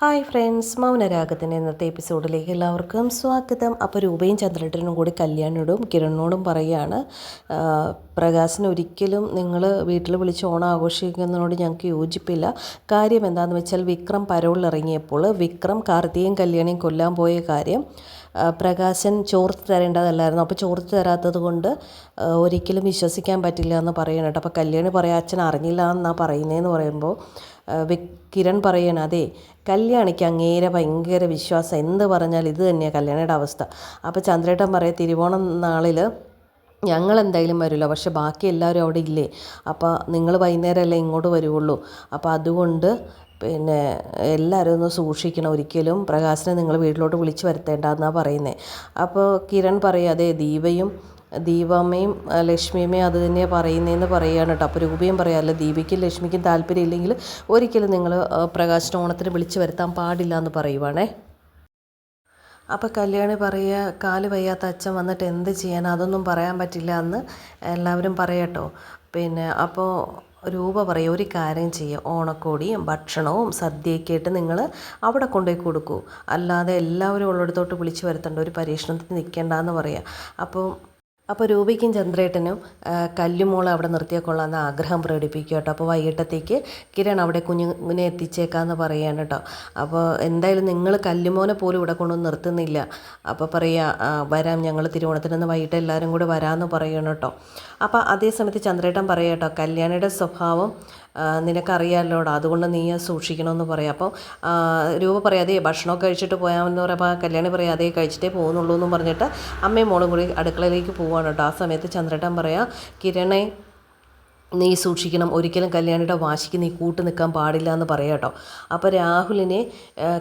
Hi friends മൗനരാഗത്തിന്റെ ഇന്നത്തെ എപ്പിസോഡിലേക്ക് എല്ലാവർക്കും സ്വാഗതം. അപ്പോൾ രൂപയും ചന്ദ്രട്ടനും കൂടി കല്യാണിനോടും കിരണിനോടും പറയുകയാണ്. പ്രകാശിന് ഒരിക്കലും നിങ്ങൾ വീട്ടിൽ വിളിച്ച് ഓണം ആഘോഷിക്കുന്നതിനോട് ഞങ്ങൾക്ക് യോജിപ്പില്ല. കാര്യം എന്താണെന്ന് വെച്ചാൽ വിക്രം പരോളിൽ ഇറങ്ങിയപ്പോൾ വിക്രം കാർത്തികയും കല്യാണിയും കൊല്ലാൻ പോയ കാര്യം പ്രകാശൻ ചോർത്ത് തരേണ്ടതല്ലായിരുന്നു. അപ്പോൾ ചോർത്ത് തരാത്തത് കൊണ്ട് ഒരിക്കലും വിശ്വസിക്കാൻ പറ്റില്ല എന്ന് പറയണം കേട്ടോ അപ്പോൾ കല്യാണി പറയാം അച്ഛൻ അറിഞ്ഞില്ല എന്നാണ് പറയുന്നതെന്ന് പറയുമ്പോൾ കിരൺ പറയണം അതെ കല്യാണിക്ക് അങ്ങേരെ ഭയങ്കര വിശ്വാസം. എന്ത് പറഞ്ഞാൽ ഇത് തന്നെയാണ് കല്യാണിയുടെ അവസ്ഥ. അപ്പോൾ ചന്ദ്രേട്ടൻ പറയാം തിരുവോണം നാളിൽ ഞങ്ങൾ എന്തായാലും വരില്ല. പക്ഷെ ബാക്കി എല്ലാവരും അവിടെ ഇല്ലേ? അപ്പോൾ നിങ്ങൾ വൈകുന്നേരമല്ലേ ഇങ്ങോട്ട് വരുവുള്ളൂ. അപ്പോൾ അതുകൊണ്ട് പിന്നെ എല്ലാവരും ഒന്ന് സൂക്ഷിക്കണം. ഒരിക്കലും പ്രകാശനെ നിങ്ങൾ വീട്ടിലോട്ട് വിളിച്ച് വരുത്തേണ്ടെന്നാണ് പറയുന്നത് അപ്പോൾ കിരൺ പറയാതെ ദീപയും ദീപമ്മയും ലക്ഷ്മിയമ്മയും അത് തന്നെയാണ് പറയുന്നതെന്ന് പറയുകയാണ് കേട്ടോ. അപ്പോൾ രൂപയും പറയാം അല്ല ദീപയ്ക്കും ലക്ഷ്മിക്കും താല്പര്യം ഇല്ലെങ്കിൽ ഒരിക്കലും നിങ്ങൾ പ്രകാശന ഓണത്തിന് വിളിച്ച് വരുത്താൻ പാടില്ല എന്ന് പറയുവാണേ. അപ്പോൾ കല്യാണി പറയുക കാൽ വയ്യാത്ത അച്ഛൻ വന്നിട്ട് എന്ത് ചെയ്യാൻ അതൊന്നും പറയാൻ പറ്റില്ല എന്ന് എല്ലാവരും പറയട്ടോ പിന്നെ അപ്പോൾ രൂപ പറയും ഒരു കാര്യം ചെയ്യുക. ഓണക്കോടിയും ഭക്ഷണവും സദ്യയൊക്കെ ആയിട്ട് നിങ്ങൾ അവിടെ കൊണ്ടുപോയി കൊടുക്കൂ. അല്ലാതെ എല്ലാവരും ഉള്ളിടത്തോട്ട് വിളിച്ചു വരുത്തേണ്ട ഒരു പരീക്ഷണത്തിന് നിൽക്കേണ്ടെന്ന് പറയുക. അപ്പോൾ അപ്പോൾ രൂപയ്ക്കും ചന്ദ്രേട്ടനും കല്ലുമോളെ അവിടെ നിർത്തിയാൽ കൊള്ളാമെന്ന് ആഗ്രഹം പ്രകടിപ്പിക്കുക കേട്ടോ. അപ്പോൾ വൈകിട്ടത്തേക്ക് കിരൺ അവിടെ കുഞ്ഞിനെ എത്തിച്ചേക്കാമെന്ന് പറയാണ് കേട്ടോ. അപ്പോൾ എന്തായാലും നിങ്ങൾ കല്ലുമോനെ പോലും ഇവിടെ കൊണ്ടൊന്നും നിർത്തുന്നില്ല. അപ്പോൾ പറയുക വരാം ഞങ്ങൾ തിരുവോണത്തിനൊന്ന് വൈകിട്ട് എല്ലാവരും കൂടെ വരാമെന്ന് പറയണം കേട്ടോ. അപ്പോൾ അതേ സമയത്ത് ചന്ദ്രേട്ടൻ പറയാം കേട്ടോ കല്യാണിയുടെ സ്വഭാവം നിനക്കറിയാമല്ലോടാ അതുകൊണ്ട് നീ സൂക്ഷിക്കണമെന്ന് പറയാം. അപ്പോൾ രൂപ പറയാതെ ഭക്ഷണമൊക്കെ കഴിച്ചിട്ട് പോയാമെന്ന് പറയുമ്പോൾ കല്യാണി പറയാതെ കഴിച്ചിട്ടേ പോകുന്നുള്ളൂ എന്നും പറഞ്ഞിട്ട് അമ്മയും മോളും കൂടി അടുക്കളയിലേക്ക് പോവാണ് കേട്ടോ. ആ സമയത്ത് ചന്ദ്രേട്ടൻ പറയാം കിരണേ നീ സൂക്ഷിക്കണം ഒരിക്കലും കല്യാണിയുടെ വാശിക്ക് നീ കൂട്ട് നിൽക്കാൻ പാടില്ല എന്ന് പറയാം കേട്ടോ. അപ്പോൾ രാഹുലിനെ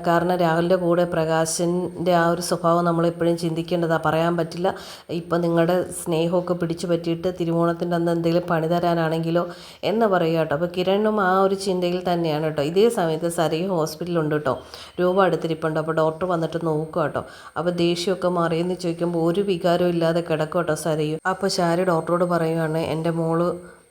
കാരണം രാഹുലിന്റെ കൂടെ പ്രകാശിന്റെ ആ ഒരു സ്വഭാവം നമ്മൾ നമ്മളെപ്പോഴും ചിന്തിക്കേണ്ടതാണ്. പറയാൻ പറ്റില്ല. ഇപ്പം നിങ്ങളുടെ സ്നേഹമൊക്കെ പിടിച്ചു പറ്റിയിട്ട് തിരുവോണത്തിന്റെ അന്ന് എന്തെങ്കിലും പണി തരാനാണെങ്കിലോ എന്ന് പറയുക കേട്ടോ. അപ്പോൾ കിരണും ആ ഒരു ചിന്തയിൽ തന്നെയാണ് കേട്ടോ. ഇതേ സമയത്ത് സരയും ഹോസ്പിറ്റലുണ്ട് കേട്ടോ. രൂപ അടുത്തിരിപ്പുണ്ട്. അപ്പോൾ ഡോക്ടർ വന്നിട്ട് നോക്കുക കേട്ടോ. അപ്പോൾ ദേഷ്യമൊക്കെ മാറിയെന്ന് ചോദിക്കുമ്പോൾ ഒരു വികാരവും ഇല്ലാതെ കിടക്കും കേട്ടോ സരയും. അപ്പോൾ ശാരി ഡോക്ടറോട് പറയുകയാണ് എന്റെ മോൾ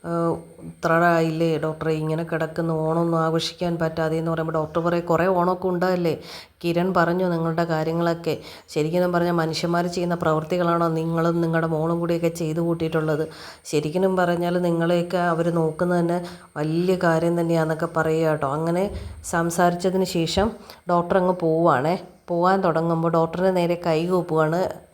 ഏഹ് ഇത്ര ആയില്ലേ ഡോക്ടറെ ഇങ്ങനെ കിടക്കുന്നു ഓണമൊന്നും ആഘോഷിക്കാൻ പറ്റാതെ എന്ന് പറയുമ്പോൾ ഡോക്ടർ പറയും കുറേ ഓണമൊക്കെ ഉണ്ടല്ലേ കിരൺ പറഞ്ഞു നിങ്ങളുടെ കാര്യങ്ങളൊക്കെ. ശരിക്കും പറഞ്ഞാൽ മനുഷ്യന്മാർ ചെയ്യുന്ന പ്രവൃത്തികളാണോ നിങ്ങളും നിങ്ങളുടെ മോളും കൂടിയൊക്കെ ചെയ്തു കൂട്ടിയിട്ടുള്ളത്? ശരിക്കും പറഞ്ഞാൽ നിങ്ങളെയൊക്കെ അവർ നോക്കുന്നത് തന്നെ വലിയ കാര്യം തന്നെയാണെന്നൊക്കെ പറയുക കേട്ടോ. അങ്ങനെ സംസാരിച്ചതിന് ശേഷം ഡോക്ടർ അങ്ങ് പോവുകയാണേ പോവാൻ തുടങ്ങുമ്പോൾ ഡോക്ടറിന് നേരെ കൈ കൂപ്പുകയാണ്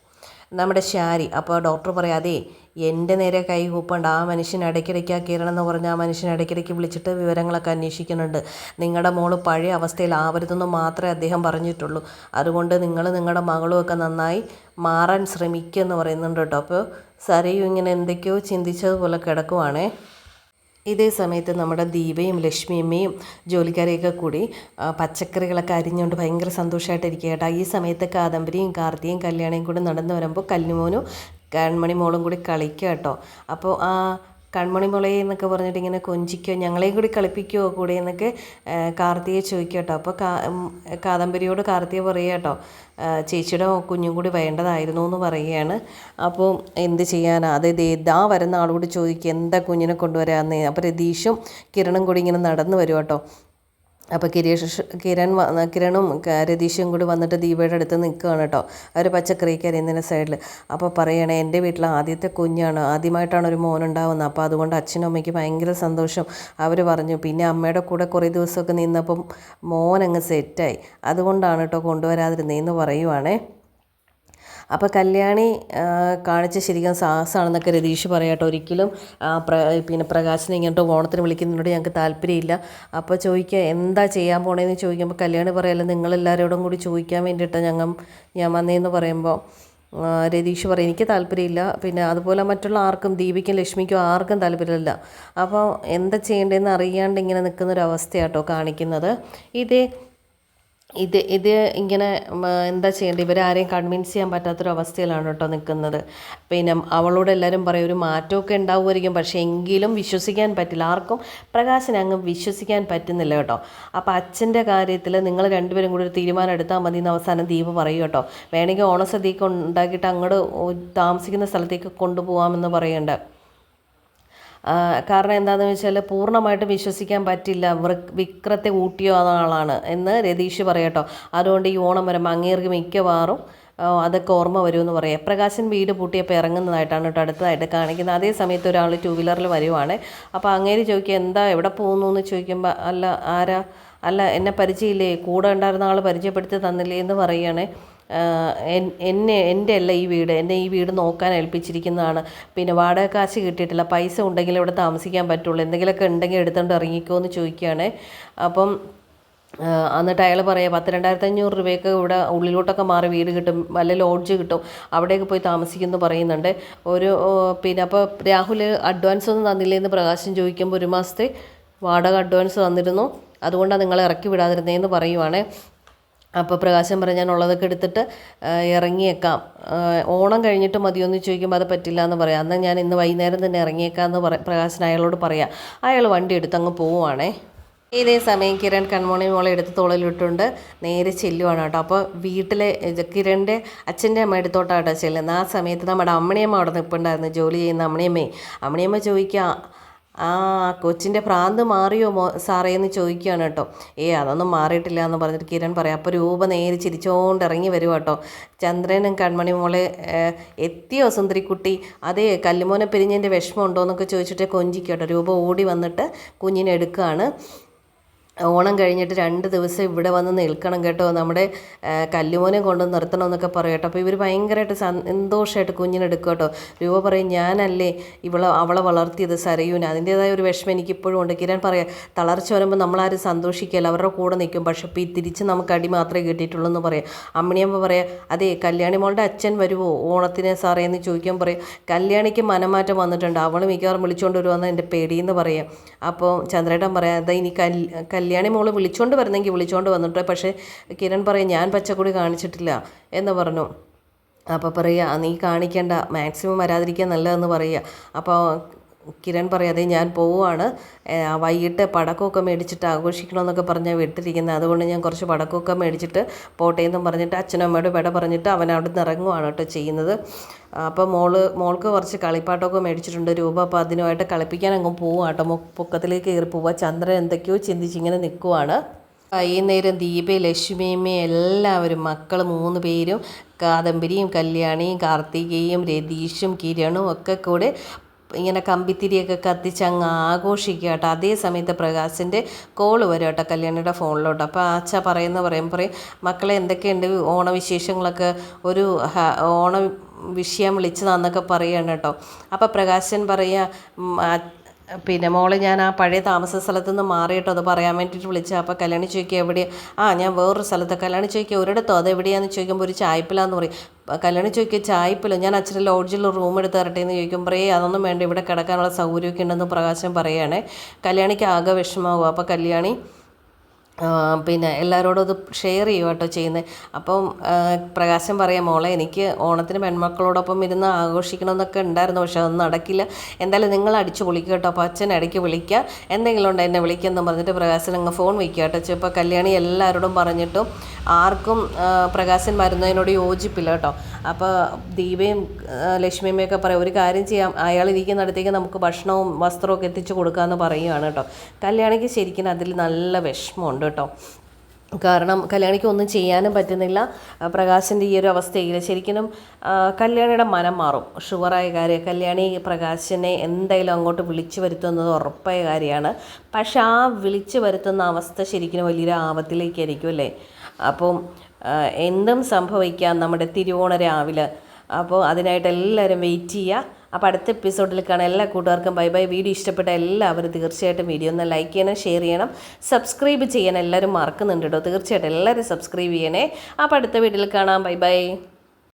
നമ്മുടെ ശാരി. അപ്പോൾ ഡോക്ടർ പറയാം അതേ എന്റെ നേരെ കൈ കൂപ്പണ്ട. ആ മനുഷ്യൻ ഇടയ്ക്കിടയ്ക്ക് ആ എന്ന് പറഞ്ഞ ആ മനുഷ്യൻ ഇടയ്ക്കിടയ്ക്ക് വിളിച്ചിട്ട് വിവരങ്ങളൊക്കെ അന്വേഷിക്കുന്നുണ്ട്. നിങ്ങളുടെ മോൾ പഴയ അവസ്ഥയിൽ ആവരുതെന്ന് മാത്രമേ അദ്ദേഹം പറഞ്ഞിട്ടുള്ളൂ. അതുകൊണ്ട് നിങ്ങൾ നിങ്ങളുടെ മകളും ഒക്കെ നന്നായി മാറാൻ ശ്രമിക്കുക എന്ന് പറയുന്നുണ്ട് കേട്ടോ. അപ്പോൾ സരയു ഇങ്ങനെ എന്തൊക്കെയോ ചിന്തിച്ചതുപോലെ കിടക്കുവാണേ. ഇതേ സമയത്ത് നമ്മുടെ ദീപയും ലക്ഷ്മിയമ്മയും ജോലിക്കാരെയൊക്കെ കൂടി പച്ചക്കറികളൊക്കെ അരിഞ്ഞുകൊണ്ട് ഭയങ്കര സന്തോഷമായിട്ടിരിക്കുക കേട്ടോ ഈ സമയത്ത് കാദംബരിയും കാർത്തിയും കല്യാണിയും കൂടി നടന്നു വരുമ്പോൾ കല്ലുമോനും കൺമണി മോളും കൂടി കളിക്കുക കേട്ടോ അപ്പോൾ ആ കൺമണി മുളയെ എന്നൊക്കെ പറഞ്ഞിട്ട് ഇങ്ങനെ കൊഞ്ചിക്കോ ഞങ്ങളെയും കൂടി കളിപ്പിക്കുമോ കൂടെ എന്നൊക്കെ കാർത്തിയെ ചോദിക്കുക കേട്ടോ അപ്പോൾ കാദംബരിയോട് കാർത്തിക പറയുക കേട്ടോ ചേച്ചിയുടെ കുഞ്ഞും കൂടി വേണ്ടതായിരുന്നു എന്ന് പറയുകയാണ്. അപ്പോൾ എന്ത് ചെയ്യാനാ? അതായത് ഇതാ വരുന്ന ആളോട് ചോദിക്കുക എന്താ കുഞ്ഞിനെ കൊണ്ടുവരാമെന്ന് അപ്പോൾ രതീഷും കിരണും കൂടി ഇങ്ങനെ നടന്നു വരും കേട്ടോ അപ്പോൾ കിരീഷ് കിരൺ കിരണും രതീഷും കൂടി വന്നിട്ട് ദീപയുടെ അടുത്ത് നിൽക്കുകയാണ് കേട്ടോ അവർ പച്ചക്കറിക്ക് അരിയുന്നതിന്റെ സൈഡിൽ അപ്പോൾ പറയണേ എന്റെ വീട്ടിൽ ആദ്യത്തെ കുഞ്ഞാണ്. ആദ്യമായിട്ടാണ് ഒരു മോൻ ഉണ്ടാവുന്നത് അപ്പോൾ അതുകൊണ്ട് അച്ഛനും അമ്മയ്ക്ക് ഭയങ്കര സന്തോഷം. അവർ പറഞ്ഞു പിന്നെ അമ്മയുടെ കൂടെ കുറേ ദിവസമൊക്കെ നിന്നപ്പം മോൻ അങ്ങ് സെറ്റായി അതുകൊണ്ടാണ് കേട്ടോ കൊണ്ടുവരാതിരുന്നതെന്ന് പറയുവാണേ. അപ്പോൾ കല്യാണി കാണിച്ച ശരിക്കും സാഹസമാണെന്നൊക്കെ രതീഷ് പറയാട്ടോ ഒരിക്കലും. പ്ര പിന്നെ പ്രകാശിനെ ഇങ്ങോട്ട് ഓണത്തിന് വിളിക്കുന്നതിനോട് ഞങ്ങൾക്ക് താല്പര്യമില്ല. അപ്പോൾ ചോദിക്കുക എന്താ ചെയ്യാൻ പോണേന്ന് ചോദിക്കുമ്പോൾ കല്യാണി പറയല്ല നിങ്ങളെല്ലാവരോടും കൂടി ചോദിക്കാൻ വേണ്ടിയിട്ടാണ് ഞങ്ങൾ ഞാൻ വന്നേന്ന് പറയുമ്പോൾ. രതീഷ് പറയും എനിക്ക് താല്പര്യമില്ല. പിന്നെ അതുപോലെ മറ്റുള്ള ആർക്കും ദീപിക്കും ലക്ഷ്മിക്കും ആർക്കും താല്പര്യമില്ല. അപ്പോൾ എന്താ ചെയ്യേണ്ടതെന്ന് അറിയാണ്ട് ഇങ്ങനെ നിൽക്കുന്നൊരവസ്ഥയാട്ടോ കാണിക്കുന്നത്. ഇതേ ഇത് ഇത് ഇങ്ങനെ എന്താ ചെയ്യേണ്ടത്? ഇവരാരെയും കൺവിൻസ് ചെയ്യാൻ പറ്റാത്തൊരവസ്ഥയിലാണ് കേട്ടോ നിൽക്കുന്നത്. പിന്നെ അവളോട് എല്ലാവരും പറയും ഒരു മാറ്റമൊക്കെ ഉണ്ടാവുമായിരിക്കും. പക്ഷേ എങ്കിലും വിശ്വസിക്കാൻ പറ്റില്ല. ആർക്കും പ്രകാശിനെ അങ്ങ് വിശ്വസിക്കാൻ പറ്റുന്നില്ല കേട്ടോ. അപ്പോൾ അച്ഛന്റെ കാര്യത്തിൽ നിങ്ങൾ രണ്ടുപേരും കൂടി ഒരു തീരുമാനം എടുത്താൽ മതി എന്ന് അവസാനം ദീപ് പറയും കേട്ടോ. വേണമെങ്കിൽ ഓണസദ്യയൊക്കെ ഉണ്ടാക്കിയിട്ട് അങ്ങോട്ട് താമസിക്കുന്ന സ്ഥലത്തേക്ക് കൊണ്ടുപോകാമെന്ന് പറയണ്ട ആ, കാരണം എന്താണെന്ന് വെച്ചാൽ പൂർണമായിട്ട് വിശ്വസിക്കാൻ പറ്റില്ല. വിക്രത്തെ ഊട്ടിയ ആളാണ് എന്ന് രതീഷ് പറയട്ടോ അതുകൊണ്ട് ഈ ഓണം വരുമ്പോൾ അങ്ങേർക്ക് മിക്കവാറും അതൊക്കെ ഓർമ്മ വരുമെന്ന് പറയാം. പ്രകാശൻ വീട് പൂട്ടിയപ്പോൾ ഇറങ്ങുന്നതായിട്ടാണ് കേട്ടോ അടുത്തതായിട്ട് കാണിക്കുന്നത്. അതേ സമയത്ത് ഒരാൾ ടൂ വീലറിൽ വരുവാണ്. അപ്പോൾ അങ്ങേര് ചോദിക്കുക എന്താ എവിടെ പോകുന്നു എന്ന് ചോദിക്കുമ്പോൾ അല്ല ആരാ? അല്ല എന്നെ പരിചയമില്ലേ? കൂടെ ഉണ്ടായിരുന്ന ആൾ പരിചയപ്പെടുത്തി തന്നില്ലേ? എന്ന് പറയുകയാണേ എന്നെ എന്റെ അല്ല ഈ വീട് എന്നെ ഈ വീട് നോക്കാൻ ഏൽപ്പിച്ചിരിക്കുന്നതാണ്. പിന്നെ വാടക കാശ് കിട്ടിയിട്ടില്ല പൈസ ഉണ്ടെങ്കിൽ ഇവിടെ താമസിക്കാൻ പറ്റുള്ളൂ എന്തെങ്കിലുമൊക്കെ ഉണ്ടെങ്കിൽ എടുത്തുകൊണ്ട് ഇറങ്ങിക്കോ എന്ന് ചോദിക്കുകയാണ്. അപ്പം എന്നിട്ട് അയാൾ പറയാം പത്ത് രണ്ടായിരത്തി അഞ്ഞൂറ് രൂപയൊക്കെ ഇവിടെ ഉള്ളിലോട്ടൊക്കെ മാറി വീട് കിട്ടും വല്ല ലോഡ്ജ് കിട്ടും അവിടെയൊക്കെ പോയി താമസിക്കുമെന്ന് പറയുന്നുണ്ട്. ഒരു പിന്നെ അപ്പോൾ രാഹുൽ അഡ്വാൻസ് ഒന്നും തന്നില്ലേ എന്ന് പ്രകാശം ചോദിക്കുമ്പോൾ ഒരു മാസത്തെ വാടക അഡ്വാൻസ് തന്നിരുന്നു. അതുകൊണ്ടാണ് നിങ്ങളെ ഇറക്കി വിടാതിരുന്നതെന്ന് പറയുവാണ്. അപ്പോൾ പ്രകാശം പറഞ്ഞാൽ ഉള്ളതൊക്കെ എടുത്തിട്ട് ഇറങ്ങിയേക്കാം. ഓണം കഴിഞ്ഞിട്ട് മതിയൊന്ന് ചോദിക്കുമ്പോൾ അത് പറ്റില്ല എന്ന് പറയാം. എന്നാൽ ഞാൻ ഇന്ന് വൈകുന്നേരം തന്നെ ഇറങ്ങിയേക്കാം എന്ന് പറ പ്രകാശൻ അയാളോട് പറയാം. അയാൾ വണ്ടി എടുത്ത് അങ്ങ് പോവുകയാണേ ഇതേ സമയം കിരൺ കൺമോണി മോളെ എടുത്ത് തോളിലിട്ടുണ്ട്. നേരെ ചെല്ലുവാണ് കേട്ടോ. അപ്പോൾ വീട്ടിലെ കിരണിന്റെ അച്ഛന്റെ അമ്മ എടുത്തോട്ടാട്ടോ ചെല്ലുന്നത് ആ സമയത്ത് നമ്മുടെ അമ്മണിയമ്മ അവിടെ നിൽപ്പുണ്ടായിരുന്നു ജോലി ചെയ്യുന്ന അമ്മണിയമ്മേ. അമ്മണിയമ്മ ചോദിക്കുക ആ കൊച്ചിന്റെ ഭ്രാന്ത് മാറിയോ മോ സാറേ എന്ന് ചോദിക്കുകയാണ് കേട്ടോ. ഏ അതൊന്നും മാറിയിട്ടില്ല എന്ന് പറഞ്ഞിട്ട് കിരൺ പറയാം അപ്പോൾ രൂപ നേരെ ചിരിച്ചോണ്ട് ഇറങ്ങി വരും കേട്ടോ. ചന്ദ്രനും കൺമണി മോളെ എത്തിയ സുന്ദരിക്കുട്ടി? അതേ കല്ലുമോനെ പിരിഞ്ഞതിന്റെ വിഷമം ഉണ്ടോ? എന്നൊക്കെ ചോദിച്ചിട്ട് കൊഞ്ചിക്കും കേട്ടോ. രൂപ ഓടി വന്നിട്ട് കുഞ്ഞിനെ എടുക്കുകയാണ് ഓണം കഴിഞ്ഞിട്ട് രണ്ട് ദിവസം ഇവിടെ വന്ന് നിൽക്കണം കേട്ടോ. നമ്മുടെ കല്ലുമോനെ കൊണ്ട് നിർത്തണം എന്നൊക്കെ പറയും കേട്ടോ. അപ്പോൾ ഇവർ ഭയങ്കരമായിട്ട് സന്തോഷമായിട്ട് കുഞ്ഞിനെടുക്കും കേട്ടോ. രൂപ പറയും ഞാനല്ലേ ഇവളെ അവളെ വളർത്തിയത് സരയൂന് അതിന്റേതായ ഒരു വിഷമം എനിക്കിപ്പോഴും ഉണ്ട്. കിരൺ പറയാം തളർച്ച വരുമ്പോൾ നമ്മളാരും സന്തോഷിക്കുകയല്ല അവരുടെ കൂടെ നിൽക്കും. പക്ഷെ ഇപ്പോൾ ഈ തിരിച്ച് നമുക്ക് അടി മാത്രമേ കിട്ടിയിട്ടുള്ളൂ എന്ന് പറയാം. അമ്മിണിയമ്മ പറയാം അതെ കല്യാണി മോളുടെ അച്ഛൻ വരുമോ ഓണത്തിന് സാറേ എന്ന് ചോദിക്കാൻ പറയും. കല്യാണിക്ക് മനമാറ്റം വന്നിട്ടുണ്ട്. അവൾ മിക്കവാറും വിളിച്ചുകൊണ്ട് വരുമെന്ന് എന്റെ പേടിയെന്ന് പറയാം. അപ്പോൾ ചന്ദ്രേട്ടൻ പറയാം അതാ ഇനി കൽ കല്യാണി മോൾ വിളിച്ചോണ്ട് വരുന്നെങ്കിൽ വിളിച്ചോണ്ട് വന്നിട്ട്. പക്ഷേ കിരൺ പറയും ഞാൻ പച്ചക്കൊടി കാണിച്ചിട്ടില്ല എന്ന് പറഞ്ഞു. അപ്പോൾ പറയുക നീ കാണിക്കേണ്ട മാക്സിമം വരാതിരിക്കാൻ നല്ലതെന്ന് പറയുക. അപ്പോൾ കിരൺ പറയാതെ ഞാൻ പോവുകയാണ് വൈകിട്ട് പടക്കമൊക്കെ മേടിച്ചിട്ട് ആഘോഷിക്കണമെന്നൊക്കെ പറഞ്ഞാൽ വിട്ടിരിക്കുന്നത്. അതുകൊണ്ട് ഞാൻ കുറച്ച് പടക്കമൊക്കെ മേടിച്ചിട്ട് പോട്ടെ എന്നും പറഞ്ഞിട്ട് അച്ഛനും അമ്മയോട് വിട പറഞ്ഞിട്ട് അവൻ അവിടെ നിന്ന് ഇറങ്ങുവാണ് കേട്ടോ ചെയ്യുന്നത്. അപ്പോൾ മോൾ മോൾക്ക് കുറച്ച് കളിപ്പാട്ടമൊക്കെ മേടിച്ചിട്ടുണ്ട്. രൂപ അപ്പോൾ അതിനുമായിട്ട് കളിപ്പിക്കാൻ അങ്ങ് പോവുക കേട്ടോ. പൊക്കത്തിലേക്ക് കയറി പോവുക ചന്ദ്രൻ എന്തൊക്കെയോ ചിന്തിച്ചിങ്ങനെ നിൽക്കുവാണ്. വൈകുന്നേരം ദീപ ലക്ഷ്മിയമ്മയും എല്ലാവരും മക്കൾ മൂന്ന് പേരും കാദംബരിയും കല്യാണിയും കാർത്തികയും രതീഷും കിരണും ഒക്കെ കൂടെ ഇങ്ങനെ കമ്പിത്തിരിയൊക്കെ കത്തിച്ച് അങ്ങ് ആഘോഷിക്കുക കേട്ടോ. അതേ സമയത്ത് പ്രകാശിന്റെ കോൾ വരും കേട്ടോ കല്യാണിയുടെ ഫോണിലോട്ട്. അപ്പോൾ അച്ഛ പറയുന്ന പറയും പറയും മക്കളെ എന്തൊക്കെയുണ്ട് ഓണവിശേഷങ്ങളൊക്കെ? ഒരു ഓണ വിഷയം വിളിച്ചതാന്നൊക്കെ പറയുകയാണ് കേട്ടോ. അപ്പോൾ പ്രകാശൻ പറയുക പിന്നെ മോളെ ഞാൻ ആ പഴയ താമസ സ്ഥലത്ത് നിന്ന് മാറിയിട്ടോ അത് പറയാൻ വേണ്ടിയിട്ട് വിളിച്ചത്. അപ്പോൾ കല്യാണി ചോദിക്കുക എവിടെ ആ ഞാൻ വേറൊരു സ്ഥലത്ത്. കല്യാണി ചോദിക്കുക ഒരിടത്തോ അത് എവിടെയാന്ന് ചോദിക്കുമ്പോൾ ഒരു ചായപ്പിലാന്ന് പറയും. കല്യാണി ചോദിക്കുക ചായപ്പിലോ ഞാൻ അച്ഛന്റെ ലോഡ്ജിൽ റൂം എടുത്ത് തരട്ടെ എന്ന് ചോദിക്കുമ്പോൾ പറയേ അതൊന്നും വേണ്ട. ഇവിടെ കിടക്കാനുള്ള സൗകര്യമൊക്കെ ഉണ്ടെന്ന് പ്രകാശം പറയുകയാണേ കല്യാണിക്ക് ആകെ വിഷമാവും അപ്പോൾ കല്യാണി പിന്നെ എല്ലാവരോടും അത് ഷെയർ ചെയ്യുക കേട്ടോ ചെയ്യുന്നത് അപ്പം പ്രകാശം പറയാം മോളെ എനിക്ക് ഓണത്തിന് പെൺമക്കളോടൊപ്പം ഇരുന്ന് ആഘോഷിക്കണമെന്നൊക്കെ ഉണ്ടായിരുന്നു പക്ഷെ അത് നടക്കില്ല. എന്തായാലും നിങ്ങൾ അടിച്ച് വിളിക്കുക കേട്ടോ അപ്പോൾ അച്ഛൻ ഇടയ്ക്ക് വിളിക്കുക എന്തെങ്കിലും ഉണ്ട് എന്നെ വിളിക്കുമെന്ന് പറഞ്ഞിട്ട് പ്രകാശൻ അങ്ങ് ഫോൺ വയ്ക്കുക കേട്ടോ ഇപ്പോൾ കല്യാണി എല്ലാവരോടും പറഞ്ഞിട്ടും ആർക്കും പ്രകാശൻ വരുന്നതിനോട് യോജിപ്പില്ല കേട്ടോ. അപ്പോൾ ദീപയും ലക്ഷ്മിയമ്മയൊക്കെ പറയും ഒരു കാര്യം ചെയ്യാം അയാൾ ഇരിക്കുന്ന അടുത്തേക്ക് നമുക്ക് ഭക്ഷണവും വസ്ത്രവും ഒക്കെ എത്തിച്ചു കൊടുക്കാമെന്ന് പറയുകയാണ് കേട്ടോ. കല്യാണിക്ക് ശരിക്കും അതിൽ നല്ല വിഷമമുണ്ട് കേട്ടോ. കാരണം കല്യാണിക്ക് ഒന്നും ചെയ്യാനും പറ്റുന്നില്ല. പ്രകാശിന്റെ ഈ ഒരു അവസ്ഥയിൽ ശരിക്കും കല്യാണിയുടെ മനം മാറും. ഷുവറായ കാര്യം കല്യാണി പ്രകാശിനെ എന്തായാലും അങ്ങോട്ട് വിളിച്ചു വരുത്തുന്നത് ഉറപ്പായ കാര്യമാണ്. പക്ഷെ ആ വിളിച്ചു വരുത്തുന്ന അവസ്ഥ ശരിക്കും വലിയൊരു ആപത്തിലേക്കായിരിക്കും അല്ലേ? അപ്പം എന്തും സംഭവിക്കാം നമ്മുടെ തിരുവോണ രാവിലെ. അപ്പോൾ അതിനായിട്ട് എല്ലാവരും വെയിറ്റ് ചെയ്യുക. അപ്പോൾ അടുത്ത എപ്പിസോഡിൽ കാണാൻ എല്ലാ കൂട്ടുകാർക്കും ബൈ ബൈ വീഡിയോ ഇഷ്ടപ്പെട്ട എല്ലാവരും തീർച്ചയായിട്ടും വീഡിയോ ഒന്ന് ലൈക്ക് ചെയ്യണം ഷെയർ ചെയ്യണം സബ്സ്ക്രൈബ് ചെയ്യാൻ എല്ലാവരും മറക്കുന്നുണ്ട് കേട്ടോ തീർച്ചയായിട്ടും എല്ലാവരും സബ്സ്ക്രൈബ് ചെയ്യണേ. അപ്പോൾ അടുത്ത വീഡിയോയിൽ കാണാം. Bye bye